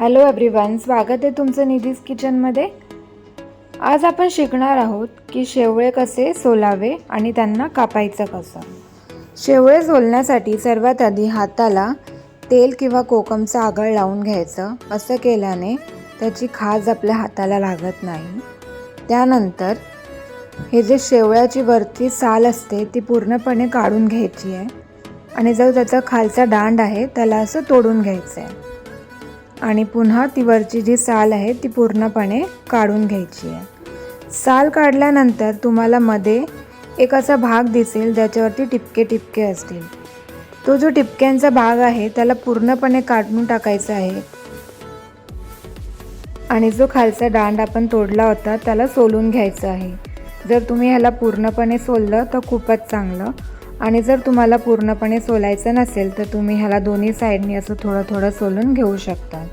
Hello everyone स्वागत आहे तुमचं निधीज किचनमध्ये. आज आपण शिकणार आहोत की शेवळे कसे सोलावे आणि त्यांना कापायचं कसं. शेवळे सोलण्यासाठी सर्वात आधी हाताला तेल किंवा कोकमचं आगळ लावून घ्यायचं. असं केल्याने त्याची खाज आपल्या हाताला लागत नाही. त्यानंतर हे जे शेवळ्याची वरती साल असते ती पूर्णपणे काढून घ्यायची आहे. आणि जो त्याचा खालचा दांड आहे त्याला असं तोडून घ्यायचं आहे. आणि पुन्हा ती वरची जी साल आहे ती पूर्णपणे काढून घ्यायची आहे. साल काढल्यानंतर तुम्हाला मध्ये एक असा भाग दिसेल ज्याच्यावरती टिपके टिपके असतील. तो जो टिपक्यांचा भाग आहे त्याला पूर्णपणे काढून टाकायचा आहे. आणि जो खालचा दांड आपण तोडला होता त्याला सोलून घ्यायचं आहे. जर तुम्ही ह्याला पूर्णपणे सोललं तर खूपच चांगलं. आणि जर तुम्हाला पूर्णपणे सोलायचं नसेल तर तुम्ही ह्याला दोन्ही साईडनी असं थोडं थोडं सोलून घेऊ शकता.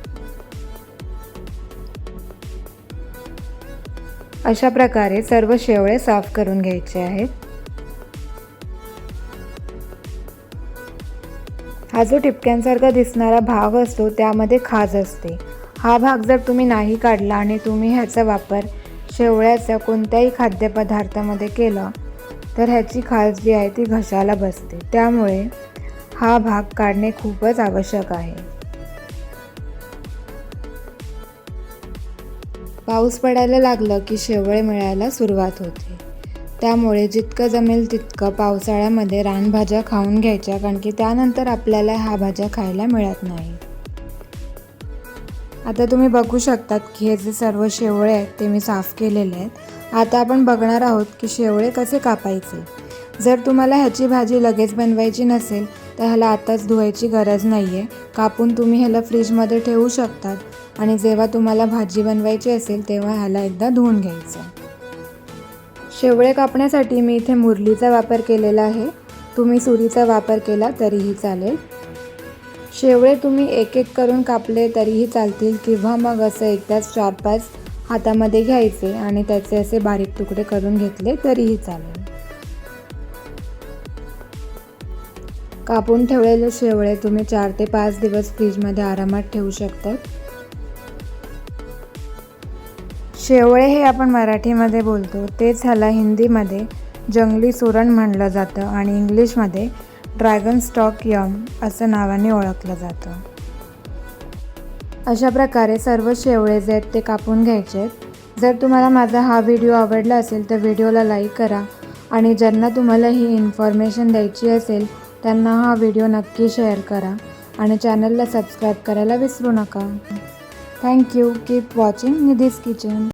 अशा प्रकारे सर्व शेवळे साफ करून घ्यायचे आहेत. हा जो टिपक्यांसारखा दिसणारा भाग असतो त्यामध्ये खाज असते. हा भाग जर तुम्ही नाही काढला आणि तुम्ही ह्याचा वापर शेवळ्याच्या कोणत्याही खाद्यपदार्थामध्ये केला तर ह्याची खास जी आहे ती घशाला बसते. त्यामुळे हा भाग काढणे खूपच आवश्यक आहे. पाऊस पडायला लागलं की शेवळे मिळायला सुरुवात होते. त्यामुळे जितकं जमेल तितकं पावसाळ्यामध्ये रानभाज्या खाऊन घ्यायच्या कारण की त्यानंतर आपल्याला ह्या भाज्या खायला मिळत नाही. आता तुम्ही बघू शकतात की हे जे सर्व शेवळे आहेत ते मी साफ केलेले आहेत. आता आपण बघणार आहोत की शेवळे कसे कापायचे. जर तुम्हाला ह्याची भाजी लगेच बनवायची नसेल तर ह्याला आताच धुवायची गरज नाही आहे कापून तुम्ही ह्याला फ्रीजमध्ये ठेवू शकतात आणि जेव्हा तुम्हाला भाजी बनवायची असेल तेव्हा ह्याला एकदा धुवून घ्यायचं. शेवळे कापण्यासाठी मी इथे मुरलीचा वापर केलेला आहे. तुम्ही सुरीचा वापर केला तरीही चालेल. शेवळे तुम्ही एक एक करून कापले तरीही चालतील किंवा मग असं एकदाच चार पाच हातामध्ये घ्यायचे आणि त्याचे असे बारीक तुकडे करून घेतले तरीही चालेल. कापून ठेवलेले शेवळे तुम्ही चार ते पाच दिवस फ्रीजमध्ये आरामात ठेवू शकतात शेवळे हे आपण मराठीमध्ये बोलतो. तेच ह्याला हिंदीमध्ये जंगली सुरण म्हणलं जातं आणि इंग्लिशमध्ये ड्रॅगन स्टॉक यम असं नावाने ओळखलं जातं. अशा प्रकारे सर्व शेवळे जे आहेत ते कापून घ्यायचे आहेत. जर तुम्हाला माझा हा व्हिडिओ आवडला असेल तर व्हिडिओला लाईक करा आणि ज्यांना तुम्हाला ही इन्फॉर्मेशन द्यायची असेल त्यांना हा व्हिडिओ नक्की शेअर करा आणि चॅनलला सबस्क्राईब करायला विसरू नका. Thank you keep watching Nidhi's kitchen